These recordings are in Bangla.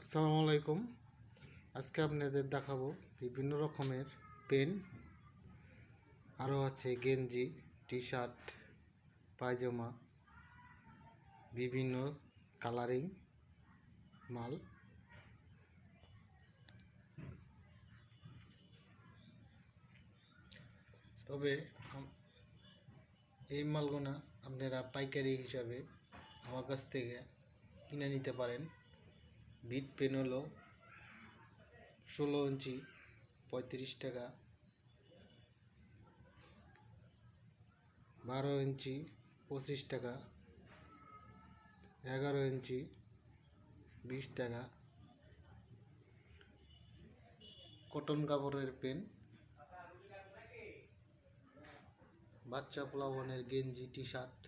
আসসালামু আলাইকুম। আজকে আপনাদের দেখাবো বিভিন্ন রকমের পেন। আরও আছে গেঞ্জি টি শার্ট পায়জামা, বিভিন্ন কালারিং মাল। তবে এই মালগুনা আপনারা পাইকারি হিসাবে আমার কাছ থেকে কিনে নিতে পারেন। বিট পেন হলো ষোলো ইঞ্চি, পঁয়ত্রিশ টাকা। বারো ইঞ্চি, পঁচিশ টাকা। এগারো ইঞ্চি, বিশ টাকা। কটন কাপড়ের পেন। বাচ্চা প্লাবনের গেঞ্জি টি শার্ট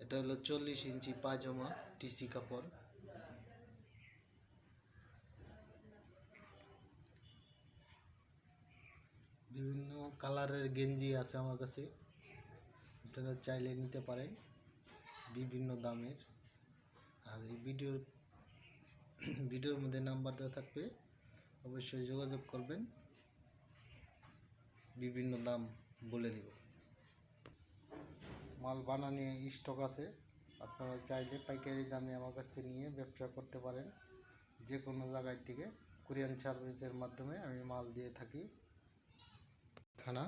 এটা হলো চল্লিশ ইঞ্চি পাজামা টিসি কাপড়। বিভিন্ন কালারের গেঞ্জি আছে আমার কাছে। আপনারা চাইলে নিতে পারেন বিভিন্ন দামের। আর এই ভিডিওর ভিডিওর মধ্যে নাম্বার দেওয়া থাকবে, অবশ্যই যোগাযোগ করবেন। বিভিন্ন দাম বলে দিব। মাল বানানি স্টক আছে। আপনারা চাইলে পাইকারি দামে আমার কাছ থেকে নিয়ে ব্যবসা করতে পারেন। যে কোনো জায়গায় থেকে কুরিয়ান সার্ভিসের মাধ্যমে আমি মাল দিয়ে থাকি। খানা।